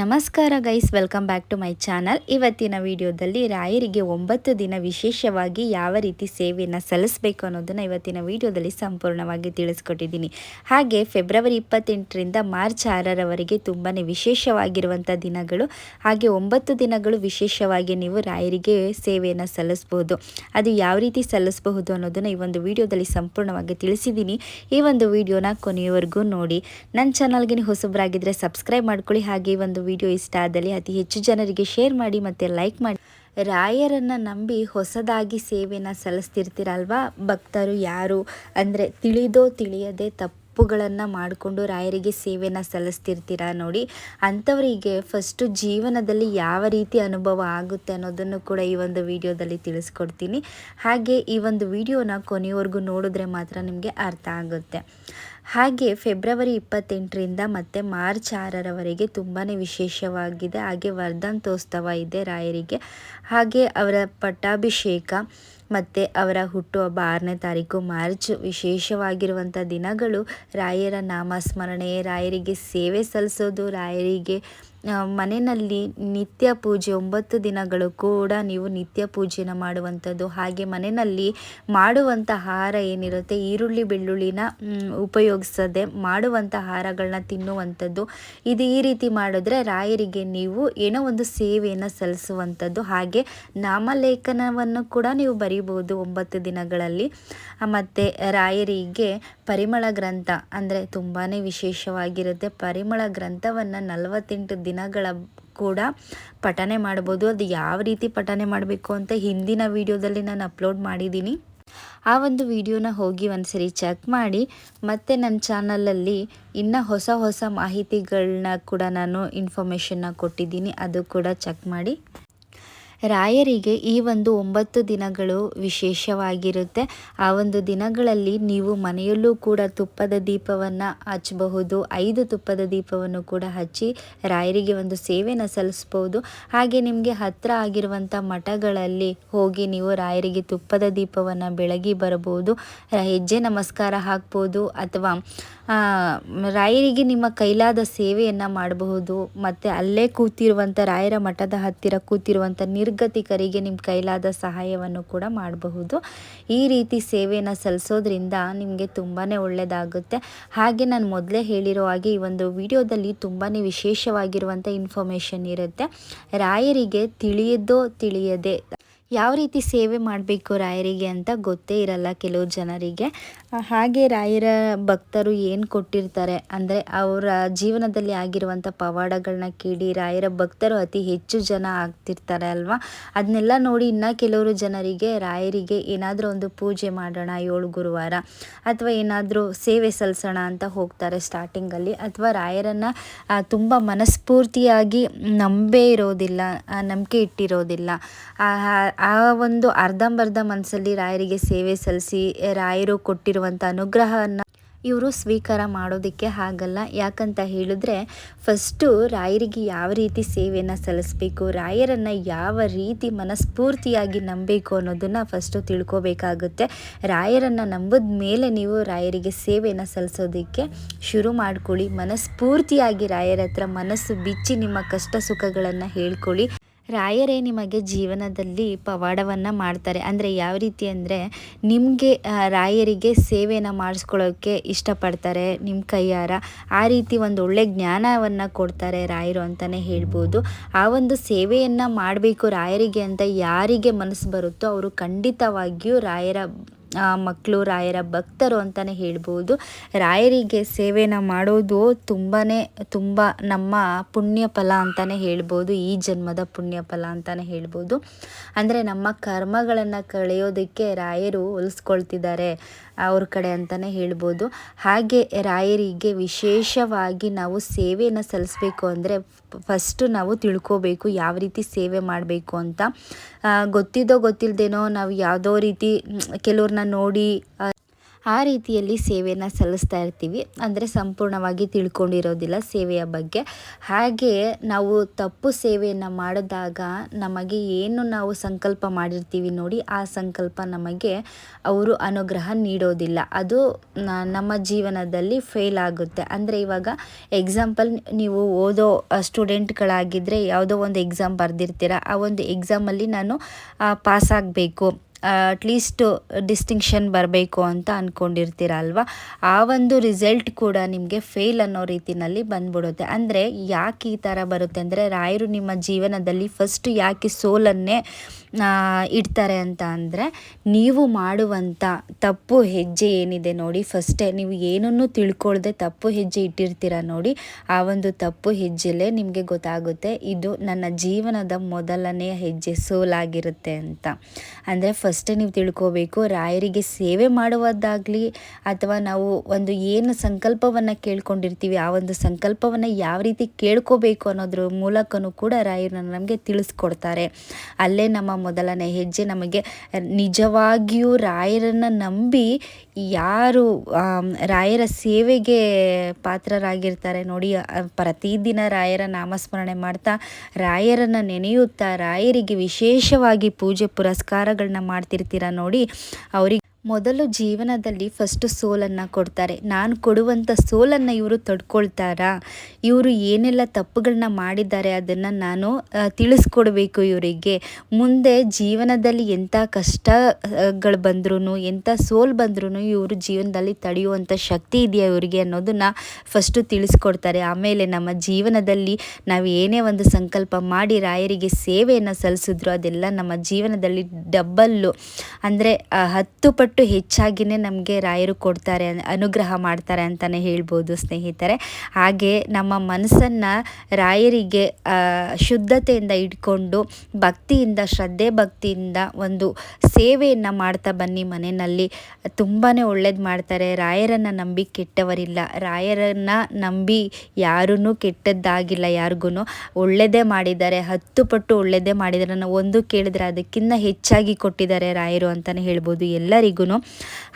ನಮಸ್ಕಾರ guys welcome back to my channel ಇವತ್ತಿನ ವಿಡಿಯೋದಲ್ಲಿ ರಾಯರಿಗೆ ಒಂಬತ್ತು ದಿನ ವಿಶೇಷವಾಗಿ ಯಾವ ರೀತಿ ಸೇವೆಯನ್ನು ಸಲ್ಲಿಸಬೇಕು ಅನ್ನೋದನ್ನು ಇವತ್ತಿನ ವಿಡಿಯೋದಲ್ಲಿ ಸಂಪೂರ್ಣವಾಗಿ ತಿಳಿಸ್ಕೊಟ್ಟಿದ್ದೀನಿ. ಹಾಗೆ ಫೆಬ್ರವರಿ ಇಪ್ಪತ್ತೆಂಟರಿಂದ ಮಾರ್ಚ್ ಆರರವರೆಗೆ ತುಂಬಾ ವಿಶೇಷವಾಗಿರುವಂಥ ದಿನಗಳು, ಹಾಗೆ ಒಂಬತ್ತು ದಿನಗಳು ವಿಶೇಷವಾಗಿ ನೀವು ರಾಯರಿಗೆ ಸೇವೆಯನ್ನು ಸಲ್ಲಿಸ್ಬೋದು. ಅದು ಯಾವ ರೀತಿ ಸಲ್ಲಿಸಬಹುದು ಅನ್ನೋದನ್ನು ಈ ಒಂದು ವಿಡಿಯೋದಲ್ಲಿ ಸಂಪೂರ್ಣವಾಗಿ ತಿಳಿಸಿದ್ದೀನಿ. ಈ ಒಂದು ವಿಡಿಯೋನ ಕೊನೆಯವರೆಗೂ ನೋಡಿ. ನನ್ನ ಚಾನಲ್ಗೆ ಹೊಸಬರಾಗಿದ್ದರೆ ಸಬ್ಸ್ಕ್ರೈಬ್ ಮಾಡ್ಕೊಳ್ಳಿ. ಹಾಗೆ ಒಂದು ವಿಡಿಯೋ ಇಷ್ಟ ಆದಲ್ಲಿ ಅತಿ ಹೆಚ್ಚು ಜನರಿಗೆ ಶೇರ್ ಮಾಡಿ ಮತ್ತು ಲೈಕ್ ಮಾಡಿ. ರಾಯರನ್ನು ನಂಬಿ ಹೊಸದಾಗಿ ಸೇವೆನ ಸಲ್ಲಿಸ್ತಿರ್ತೀರಲ್ವಾ? ಭಕ್ತರು ಯಾರು? ಅಂದರೆ ತಿಳಿದೋ ತಿಳಿಯದೆ ತಪ್ಪುಗಳನ್ನು ಮಾಡಿಕೊಂಡು ರಾಯರಿಗೆ ಸೇವೆನ ಸಲ್ಲಿಸ್ತಿರ್ತೀರ ನೋಡಿ. ಅಂಥವರಿಗೆ ಫಸ್ಟು ಜೀವನದಲ್ಲಿ ಯಾವ ರೀತಿ ಅನುಭವ ಆಗುತ್ತೆ ಅನ್ನೋದನ್ನು ಕೂಡ ಈ ಒಂದು ವಿಡಿಯೋದಲ್ಲಿ ತಿಳಿಸ್ಕೊಡ್ತೀನಿ. ಹಾಗೆ ಈ ಒಂದು ವಿಡಿಯೋನ ಕೊನೆಯವರೆಗೂ ನೋಡಿದ್ರೆ ಮಾತ್ರ ನಿಮಗೆ ಅರ್ಥ ಆಗುತ್ತೆ. ಹಾಗೆ ಫೆಬ್ರವರಿ ಇಪ್ಪತ್ತೆಂಟರಿಂದ ಮತ್ತು ಮಾರ್ಚ್ ಆರರವರೆಗೆ ತುಂಬಾ ವಿಶೇಷವಾಗಿದೆ. ಹಾಗೆ ವರ್ಧಂತೋತ್ಸವ ಇದೆ ರಾಯರಿಗೆ. ಹಾಗೆ ಅವರ ಪಟ್ಟಾಭಿಷೇಕ ಮತ್ತು ಅವರ ಹುಟ್ಟುಹಬ್ಬ ಆರನೇ ತಾರೀಕು ಮಾರ್ಚ್ ವಿಶೇಷವಾಗಿರುವಂಥ ದಿನಗಳು. ರಾಯರ ನಾಮಸ್ಮರಣೆ, ರಾಯರಿಗೆ ಸೇವೆ ಸಲ್ಲಿಸೋದು, ರಾಯರಿಗೆ ಮನೆಯಲ್ಲಿ ನಿತ್ಯ ಪೂಜೆ ಒಂಬತ್ತು ದಿನಗಳು ಕೂಡ ನೀವು ನಿತ್ಯ ಪೂಜೆನ ಮಾಡುವಂಥದ್ದು. ಹಾಗೆ ಮನೆಯಲ್ಲಿ ಮಾಡುವಂಥ ಆಹಾರ ಏನಿರುತ್ತೆ? ಈರುಳ್ಳಿ, ಬೆಳ್ಳುಳ್ಳಿನ ಉಪಯೋಗಿಸದೆ ಮಾಡುವಂಥ ಆಹಾರಗಳನ್ನ ತಿನ್ನುವಂಥದ್ದು. ಇದು ಈ ರೀತಿ ಮಾಡಿದ್ರೆ ರಾಯರಿಗೆ ನೀವು ಏನೋ ಒಂದು ಸೇವೆಯನ್ನು ಸಲ್ಲಿಸುವಂಥದ್ದು. ಹಾಗೆ ನಾಮಲೇಖನವನ್ನು ಕೂಡ ನೀವು ಬರೀಬೋದು ಒಂಬತ್ತು ದಿನಗಳಲ್ಲಿ. ಮತ್ತು ರಾಯರಿಗೆ ಪರಿಮಳ ಗ್ರಂಥ ಅಂದರೆ ತುಂಬಾ ವಿಶೇಷವಾಗಿರುತ್ತೆ. ಪರಿಮಳ ಗ್ರಂಥವನ್ನು ನಲವತ್ತೆಂಟು ದಿನಗಳ ಕೂಡ ಪಠನೆ ಮಾಡ್ಬೋದು ಅದು ಯಾವ ರೀತಿ ಪಠನೆ ಮಾಡಬೇಕು ಅಂತ ಹಿಂದಿನ ವಿಡಿಯೋದಲ್ಲಿ ನಾನು ಅಪ್ಲೋಡ್ ಮಾಡಿದ್ದೀನಿ. ಆ ಒಂದು ವಿಡಿಯೋನ ಹೋಗಿ ಒಂದ್ಸರಿ ಚೆಕ್ ಮಾಡಿ. ಮತ್ತು ನನ್ನ ಚಾನಲಲ್ಲಿ ಇನ್ನು ಹೊಸ ಹೊಸ ಮಾಹಿತಿಗಳನ್ನ ಕೂಡ ನಾನು ಇನ್ಫಾರ್ಮೇಷನ್ನ ಕೊಟ್ಟಿದ್ದೀನಿ. ಅದು ಕೂಡ ಚೆಕ್ ಮಾಡಿ. ರಾಯರಿಗೆ ಈ ಒಂದು ಒಂಬತ್ತು ದಿನಗಳು ವಿಶೇಷವಾಗಿರುತ್ತೆ. ಆ ಒಂದು ದಿನಗಳಲ್ಲಿ ನೀವು ಮನೆಯಲ್ಲೂ ಕೂಡ ತುಪ್ಪದ ದೀಪವನ್ನು ಹಚ್ಚಬಹುದು. ಐದು ತುಪ್ಪದ ದೀಪವನ್ನು ಕೂಡ ಹಚ್ಚಿ ರಾಯರಿಗೆ ಒಂದು ಸೇವೆನ ಸಲ್ಲಿಸ್ಬೋದು ಹಾಗೆ ನಿಮಗೆ ಹತ್ತಿರ ಆಗಿರುವಂಥ ಮಠಗಳಲ್ಲಿ ಹೋಗಿ ನೀವು ರಾಯರಿಗೆ ತುಪ್ಪದ ದೀಪವನ್ನು ಬೆಳಗಿ ಬರಬಹುದು. ಹೆಜ್ಜೆ ನಮಸ್ಕಾರ ಹಾಕ್ಬೋದು ಅಥವಾ ರಾಯರಿಗೆ ನಿಮ್ಮ ಕೈಲಾದ ಸೇವೆಯನ್ನು ಮಾಡಬಹುದು. ಮತ್ತು ಅಲ್ಲೇ ಕೂತಿರುವಂಥ ರಾಯರ ಮಠದ ಹತ್ತಿರ ಕೂತಿರುವಂಥ ನಿರ್ಗತಿಕರಿಗೆ ನಿಮ್ಮ ಕೈಲಾದ ಸಹಾಯವನ್ನು ಕೂಡ ಮಾಡಬಹುದು. ಈ ರೀತಿ ಸೇವೆಯನ್ನು ಸಲ್ಲಿಸೋದ್ರಿಂದ ನಿಮಗೆ ತುಂಬಾ ಒಳ್ಳೆಯದಾಗುತ್ತೆ ಹಾಗೆ ನಾನು ಮೊದಲೇ ಹೇಳಿರೋ ಹಾಗೆ ಈ ಒಂದು ವಿಡಿಯೋದಲ್ಲಿ ತುಂಬಾ ವಿಶೇಷವಾಗಿರುವಂಥ ಇನ್ಫಾರ್ಮೇಷನ್ ಇರುತ್ತೆ. ರಾಯರಿಗೆ ತಿಳಿಯದೋ ತಿಳಿಯದೆ ಯಾವ ರೀತಿ ಸೇವೆ ಮಾಡಬೇಕು ರಾಯರಿಗೆ ಅಂತ ಗೊತ್ತೇ ಇರಲ್ಲ ಕೆಲವು ಜನರಿಗೆ. ಹಾಗೆ ರಾಯರ ಭಕ್ತರು ಏನು ಕೊಟ್ಟಿರ್ತಾರೆ ಅಂದರೆ ಅವರ ಜೀವನದಲ್ಲಿ ಆಗಿರುವಂಥ ಪವಾಡಗಳನ್ನ ಕೇಳಿ ರಾಯರ ಭಕ್ತರು ಅತಿ ಹೆಚ್ಚು ಜನ ಆಗ್ತಿರ್ತಾರೆ ಅಲ್ವಾ? ಅದನ್ನೆಲ್ಲ ನೋಡಿ ಇನ್ನೂ ಕೆಲವರು ಜನರಿಗೆ ರಾಯರಿಗೆ ಏನಾದರೂ ಒಂದು ಪೂಜೆ ಮಾಡೋಣ ಏಳು ಗುರುವಾರ ಅಥವಾ ಏನಾದರೂ ಸೇವೆ ಸಲ್ಲಿಸೋಣ ಅಂತ ಹೋಗ್ತಾರೆ ಸ್ಟಾರ್ಟಿಂಗಲ್ಲಿ ಅಥವಾ ರಾಯರನ್ನು ತುಂಬ ಮನಸ್ಫೂರ್ತಿಯಾಗಿ ನಂಬೇ ಇರೋದಿಲ್ಲ ನಂಬಿಕೆ ಇಟ್ಟಿರೋದಿಲ್ಲ. ಆ ಒಂದು ಅರ್ಧಂಬರ್ಧ ಮನಸ್ಸಲ್ಲಿ ರಾಯರಿಗೆ ಸೇವೆ ಸಲ್ಲಿಸಿ, ರಾಯರು ಕೊಟ್ಟಿರುವಂಥ ಅನುಗ್ರಹವನ್ನು ಇವರು ಸ್ವೀಕಾರ ಮಾಡೋದಕ್ಕೆ ಆಗಲ್ಲ ಯಾಕಂತ ಹೇಳಿದ್ರೆ, ಫಸ್ಟು ರಾಯರಿಗೆ ಯಾವ ರೀತಿ ಸೇವೆಯನ್ನು ಸಲ್ಲಿಸಬೇಕು, ರಾಯರನ್ನು ಯಾವ ರೀತಿ ಮನಸ್ಫೂರ್ತಿಯಾಗಿ ನಂಬಬೇಕು ಅನ್ನೋದನ್ನು ಫಸ್ಟು ತಿಳ್ಕೋಬೇಕಾಗುತ್ತೆ. ರಾಯರನ್ನು ನಂಬಿದ ಮೇಲೆ ನೀವು ರಾಯರಿಗೆ ಸೇವೆಯನ್ನು ಸಲ್ಲಿಸೋದಕ್ಕೆ ಶುರು ಮಾಡ್ಕೊಳ್ಳಿ. ಮನಸ್ಫೂರ್ತಿಯಾಗಿ ರಾಯರ ಹತ್ರ ಮನಸ್ಸು ಬಿಚ್ಚಿ ನಿಮ್ಮ ಕಷ್ಟ ಸುಖಗಳನ್ನು ಹೇಳ್ಕೊಳ್ಳಿ. ರಾಯರೇ ನಿಮಗೆ ಜೀವನದಲ್ಲಿ ಪವಾಡವನ್ನು ಮಾಡ್ತಾರೆ. ಅಂದರೆ ಯಾವ ರೀತಿ ಅಂದರೆ ನಿಮಗೆ ರಾಯರಿಗೆ ಸೇವೆಯನ್ನು ಮಾಡಿಸ್ಕೊಳ್ಳೋಕ್ಕೆ ಇಷ್ಟಪಡ್ತಾರೆ ನಿಮ್ಮ ಕೈಯಾರ. ಆ ರೀತಿ ಒಂದು ಒಳ್ಳೆ ಜ್ಞಾನವನ್ನು ಕೊಡ್ತಾರೆ ರಾಯರು ಅಂತಲೇ ಹೇಳ್ಬೋದು. ಆ ಒಂದು ಸೇವೆಯನ್ನು ಮಾಡಬೇಕು ರಾಯರಿಗೆ ಅಂತ ಯಾರಿಗೆ ಮನಸ್ಸು ಬರುತ್ತೋ ಅವರು ಖಂಡಿತವಾಗಿಯೂ ರಾಯರ ಮಕ್ಕಳು ರಾಯರ ಭಕ್ತರು ಅಂತಲೇ ಹೇಳ್ಬೋದು. ರಾಯರಿಗೆ ಸೇವೆನ ಮಾಡೋದು ತುಂಬಾ ತುಂಬ ನಮ್ಮ ಪುಣ್ಯ ಫಲ ಅಂತಲೇ ಹೇಳ್ಬೋದು. ಈ ಜನ್ಮದ ಪುಣ್ಯ ಫಲ ಅಂತಲೇ ಹೇಳ್ಬೋದು. ಅಂದರೆ ನಮ್ಮ ಕರ್ಮಗಳನ್ನು ಕಳೆಯೋದಕ್ಕೆ ರಾಯರು ಹೊಲಿಸ್ಕೊಳ್ತಿದ್ದಾರೆ ಅವ್ರ ಕಡೆ ಅಂತಲೇ ಹೇಳ್ಬೋದು. ಹಾಗೆ ರಾಯರಿಗೆ ವಿಶೇಷವಾಗಿ ನಾವು ಸೇವೆಯನ್ನು ಸಲ್ಲಿಸ್ಬೇಕು ಅಂದರೆ ಫಸ್ಟು ನಾವು ತಿಳ್ಕೋಬೇಕು, ಯಾವ ರೀತಿ ಸೇವೆ ಮಾಡಬೇಕು ಅಂತ. ಗೊತ್ತಿದ್ದೋ ಗೊತ್ತಿಲ್ಲದೇನೋ ನಾವು ಯಾವುದೋ ರೀತಿ ಕೆಲವ್ರನ್ನ ನೋಡಿ ಆ ರೀತಿಯಲ್ಲಿ ಸೇವೆಯನ್ನು ಸಲ್ಲಿಸ್ತಾ ಇರ್ತೀವಿ. ಅಂದರೆ ಸಂಪೂರ್ಣವಾಗಿ ತಿಳ್ಕೊಂಡಿರೋದಿಲ್ಲ ಸೇವೆಯ ಬಗ್ಗೆ. ಹಾಗೆ ನಾವು ತಪ್ಪು ಸೇವೆಯನ್ನು ಮಾಡಿದಾಗ ನಮಗೆ ಏನು ನಾವು ಸಂಕಲ್ಪ ಮಾಡಿರ್ತೀವಿ ನೋಡಿ, ಆ ಸಂಕಲ್ಪ ನಮಗೆ ಅವರು ಅನುಗ್ರಹ ನೀಡೋದಿಲ್ಲ. ಅದು ನಮ್ಮ ಜೀವನದಲ್ಲಿ ಫೇಲ್ ಆಗುತ್ತೆ. ಅಂದರೆ ಇವಾಗ ಎಕ್ಸಾಂಪಲ್ ನೀವು ಓದೋ ಸ್ಟೂಡೆಂಟ್ಗಳಾಗಿದ್ದರೆ ಯಾವುದೋ ಒಂದು ಎಕ್ಸಾಮ್ ಬರೆದಿರ್ತೀರ, ಆ ಒಂದು ಎಕ್ಸಾಮಲ್ಲಿ ನಾನು ಪಾಸ್ ಆಗಬೇಕು. ಅಟ್ಲೀಸ್ಟ್ ಡಿಸ್ಟಿಂಕ್ಷನ್ ಬರಬೇಕು ಅಂತ ಅಂದ್ಕೊಂಡಿರ್ತೀರ ಅಲ್ವಾ ಆ ಒಂದು ರಿಸಲ್ಟ್ ಕೂಡ ನಿಮಗೆ ಫೇಲ್ ಅನ್ನೋ ರೀತಿಯಲ್ಲಿ ಬಂದ್ಬಿಡುತ್ತೆ. ಅಂದರೆ ಯಾಕೆ ಈ ಥರ ಬರುತ್ತೆ ಅಂದರೆ ರಾಯರು ನಿಮ್ಮ ಜೀವನದಲ್ಲಿ ಫಸ್ಟ್ ಯಾಕೆ ಸೋಲನ್ನೇ ಇಡ್ತಾರೆ ಅಂತ ಅಂದರೆ ನೀವು ಮಾಡುವಂಥ ತಪ್ಪು ಹೆಜ್ಜೆ ಏನಿದೆ ನೋಡಿ ಫಸ್ಟೇ ನೀವು ಏನನ್ನು ತಿಳ್ಕೊಳ್ದೆ ತಪ್ಪು ಹೆಜ್ಜೆ ಇಟ್ಟಿರ್ತೀರ ನೋಡಿ, ಆ ಒಂದು ತಪ್ಪು ಹೆಜ್ಜೆಲೇ ನಿಮಗೆ ಗೊತ್ತಾಗುತ್ತೆ. ಇದು ನನ್ನ ಜೀವನದ ಮೊದಲನೆಯ ಹೆಜ್ಜೆ ಸೋಲಾಗಿರುತ್ತೆ ಅಂತ. ಅಂದರೆ ಫಸ್ಟೇ ನೀವು ತಿಳ್ಕೋಬೇಕು. ರಾಯರಿಗೆ ಸೇವೆ ಮಾಡುವುದಾಗಲಿ ಅಥವಾ ನಾವು ಒಂದು ಏನು ಸಂಕಲ್ಪವನ್ನು ಕೇಳ್ಕೊಂಡಿರ್ತೀವಿ, ಆ ಒಂದು ಸಂಕಲ್ಪವನ್ನು ಯಾವ ರೀತಿ ಕೇಳ್ಕೋಬೇಕು ಅನ್ನೋದ್ರ ಮೂಲಕನೂ ಕೂಡ ರಾಯರು ನಮಗೆ ತಿಳಿಸ್ಕೊಡ್ತಾರೆ. ಅಲ್ಲೇ ನಮ್ಮ ಮೊದಲನೇ ಹೆಜ್ಜೆ ನಮಗೆ ನಿಜವಾಗಿಯೂ ರಾಯರನ್ನು ನಂಬಿ ಯಾರು ರಾಯರ ಸೇವೆಗೆ ಪಾತ್ರರಾಗಿರ್ತಾರೆ ನೋಡಿ ಪ್ರತಿದಿನ ರಾಯರ ನಾಮಸ್ಮರಣೆ ಮಾಡ್ತಾ ರಾಯರನ್ನು ನೆನೆಯುತ್ತಾ ರಾಯರಿಗೆ ವಿಶೇಷವಾಗಿ ಪೂಜೆ ಪುರಸ್ಕಾರಗಳನ್ನ ಮಾಡ್ತಿರ್ತೀರ ನೋಡಿ ಅವ್ರಿಗೆ ಮೊದಲು ಜೀವನದಲ್ಲಿ ಫಸ್ಟು ಸೋಲನ್ನು ಕೊಡ್ತಾರೆ. ನಾನು ಕೊಡುವಂಥ ಸೋಲನ್ನು ಇವರು ತಡ್ಕೊಳ್ತಾರಾ? ಇವರು ಏನೆಲ್ಲ ತಪ್ಪುಗಳನ್ನ ಮಾಡಿದ್ದಾರೆ ಅದನ್ನು ನಾನು ತಿಳಿಸ್ಕೊಡ್ಬೇಕು ಇವರಿಗೆ. ಮುಂದೆ ಜೀವನದಲ್ಲಿ ಎಂಥ ಕಷ್ಟಗಳು ಬಂದ್ರೂ ಎಂಥ ಸೋಲು ಬಂದ್ರೂ ಇವರು ಜೀವನದಲ್ಲಿ ತಡೆಯುವಂಥ ಶಕ್ತಿ ಇದೆಯಾ ಇವರಿಗೆ ಅನ್ನೋದನ್ನು ಫಸ್ಟು ತಿಳಿಸ್ಕೊಡ್ತಾರೆ. ಆಮೇಲೆ ನಮ್ಮ ಜೀವನದಲ್ಲಿ ನಾವು ಏನೇ ಒಂದು ಸಂಕಲ್ಪ ಮಾಡಿ ರಾಯರಿಗೆ ಸೇವೆಯನ್ನು ಸಲ್ಲಿಸಿದ್ರು ಅದೆಲ್ಲ ನಮ್ಮ ಜೀವನದಲ್ಲಿ ಡಬ್ಬಲ್ಲು ಅಂದರೆ ಹತ್ತು ಪಟ್ಟು ಹೆಚ್ಚಾಗಿಯೇ ನಮಗೆ ರಾಯರು ಕೊಡ್ತಾರೆ ಅನುಗ್ರಹ ಮಾಡ್ತಾರೆ ಅಂತಲೇ ಹೇಳ್ಬೋದು ಸ್ನೇಹಿತರೆ. ಹಾಗೆ ನಮ್ಮ ಮನಸ್ಸನ್ನು ರಾಯರಿಗೆ ಶುದ್ಧತೆಯಿಂದ ಇಟ್ಕೊಂಡು ಭಕ್ತಿಯಿಂದ, ಶ್ರದ್ಧೆ ಭಕ್ತಿಯಿಂದ ಒಂದು ಸೇವೆಯನ್ನು ಮಾಡ್ತಾ ಬನ್ನಿ ಮನೆಯಲ್ಲಿ. ತುಂಬಾ ಒಳ್ಳೇದು ಮಾಡ್ತಾರೆ. ರಾಯರನ್ನು ನಂಬಿ ಕೆಟ್ಟವರಿಲ್ಲ. ರಾಯರನ್ನು ನಂಬಿ ಯಾರೂ ಕೆಟ್ಟದ್ದಾಗಿಲ್ಲ ಯಾರಿಗೂ ಒಳ್ಳೆಯದೇ ಮಾಡಿದ್ದಾರೆ. ಹತ್ತು ಪಟ್ಟು ಒಳ್ಳೆಯದೇ ಮಾಡಿದ್ದಾರೆ ಒಂದು ಕೇಳಿದ್ರೆ ಅದಕ್ಕಿಂತ ಹೆಚ್ಚಾಗಿ ಕೊಟ್ಟಿದ್ದಾರೆ ರಾಯರು ಅಂತಲೇ ಹೇಳ್ಬೋದು ಎಲ್ಲರಿಗೂ.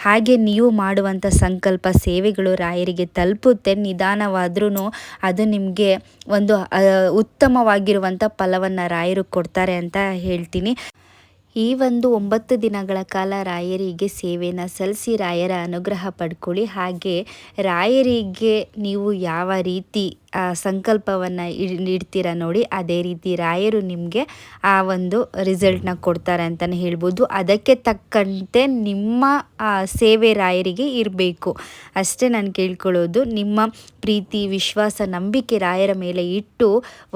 ಹಾಗೆ ನೀವು ಮಾಡುವಂಥ ಸಂಕಲ್ಪ ಸೇವೆಗಳು ರಾಯರಿಗೆ ತಲುಪುತ್ತೆ. ನಿಧಾನವಾದ್ರೂ ಅದು ನಿಮಗೆ ಒಂದು ಉತ್ತಮವಾಗಿರುವಂಥ ಫಲವನ್ನು ರಾಯರು ಕೊಡ್ತಾರೆ ಅಂತ ಹೇಳ್ತೀನಿ. ಈ ಒಂದು ಒಂಬತ್ತು ದಿನಗಳ ಕಾಲ ರಾಯರಿಗೆ ಸೇವೆನ ಸಲ್ಲಿಸಿ ರಾಯರ ಅನುಗ್ರಹ ಪಡ್ಕೊಳ್ಳಿ. ಹಾಗೆ ರಾಯರಿಗೆ ನೀವು ಯಾವ ರೀತಿ ಸಂಕಲ್ಪವನ್ನು ಇಡ್ತೀರ ನೋಡಿ, ಅದೇ ರೀತಿ ರಾಯರು ನಿಮಗೆ ಆ ಒಂದು ರಿಸಲ್ಟ್ನ ಕೊಡ್ತಾರೆ ಅಂತಲೇ ಹೇಳ್ಬೋದು. ಅದಕ್ಕೆ ತಕ್ಕಂತೆ ನಿಮ್ಮ ಸೇವೆ ರಾಯರಿಗೆ ಇರಬೇಕು. ಅಷ್ಟೇ ನಾನು ಕೇಳ್ಕೊಳ್ಳೋದು, ನಿಮ್ಮ ಪ್ರೀತಿ, ವಿಶ್ವಾಸ, ನಂಬಿಕೆ ರಾಯರ ಮೇಲೆ ಇಟ್ಟು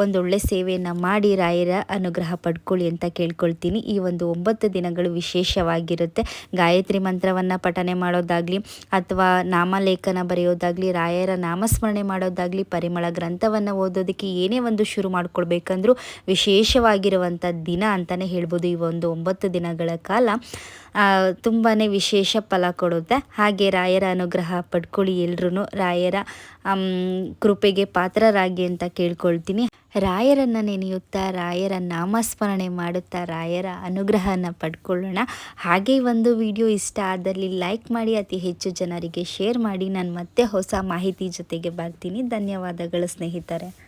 ಒಂದೊಳ್ಳೆ ಸೇವೆಯನ್ನು ಮಾಡಿ ರಾಯರ ಅನುಗ್ರಹ ಪಡ್ಕೊಳ್ಳಿ ಅಂತ ಕೇಳ್ಕೊಳ್ತೀನಿ. ಈ ಒಂದು ಒಂಬತ್ತು ದಿನಗಳು ವಿಶೇಷವಾಗಿರುತ್ತೆ. ಗಾಯತ್ರಿ ಮಂತ್ರವನ್ನು ಪಠನೆ ಮಾಡೋದಾಗಲಿ ಅಥವಾ ನಾಮಲೇಖನ ಬರೆಯೋದಾಗಲಿ, ರಾಯರ ನಾಮಸ್ಮರಣೆ ಮಾಡೋದಾಗಲಿ, ಪರಿಮಳ ಗ್ರಂಥವನ್ನು ಓದೋದಕ್ಕೆ ಏನೇ ಒಂದು ಶುರು ಮಾಡ್ಕೊಳ್ಬೇಕಂದ್ರೂ ವಿಶೇಷವಾಗಿರುವಂಥ ದಿನ ಅಂತಲೇ ಹೇಳ್ಬೋದು ಈ ಒಂದು ಒಂಬತ್ತು ದಿನಗಳ ಕಾಲ. ತುಂಬಾ ವಿಶೇಷ ಫಲ ಕೊಡುತ್ತೆ. ಹಾಗೆ ರಾಯರ ಅನುಗ್ರಹ ಪಡ್ಕೊಳ್ಳಿ ಎಲ್ರೂ ರಾಯರ ಕೃಪೆಗೆ ಪಾತ್ರರಾಗಿ ಅಂತ ಕೇಳ್ಕೊಳ್ತೀನಿ. ರಾಯರನ್ನು ನೆನೆಯುತ್ತಾ, ರಾಯರ ನಾಮಸ್ಮರಣೆ ಮಾಡುತ್ತಾ, ರಾಯರ ಅನುಗ್ರಹನ ಪಡ್ಕೊಳ್ಳೋಣ. ಹಾಗೆ ಒಂದು ವಿಡಿಯೋ ಇಷ್ಟ ಆದಲ್ಲಿ ಲೈಕ್ ಮಾಡಿ, ಅತಿ ಹೆಚ್ಚು ಜನರಿಗೆ ಶೇರ್ ಮಾಡಿ. ನಾನು ಮತ್ತೆ ಹೊಸ ಮಾಹಿತಿ ಜೊತೆಗೆ ಬರ್ತೀನಿ. ಧನ್ಯವಾದಗಳು ಸ್ನೇಹಿತರೆ.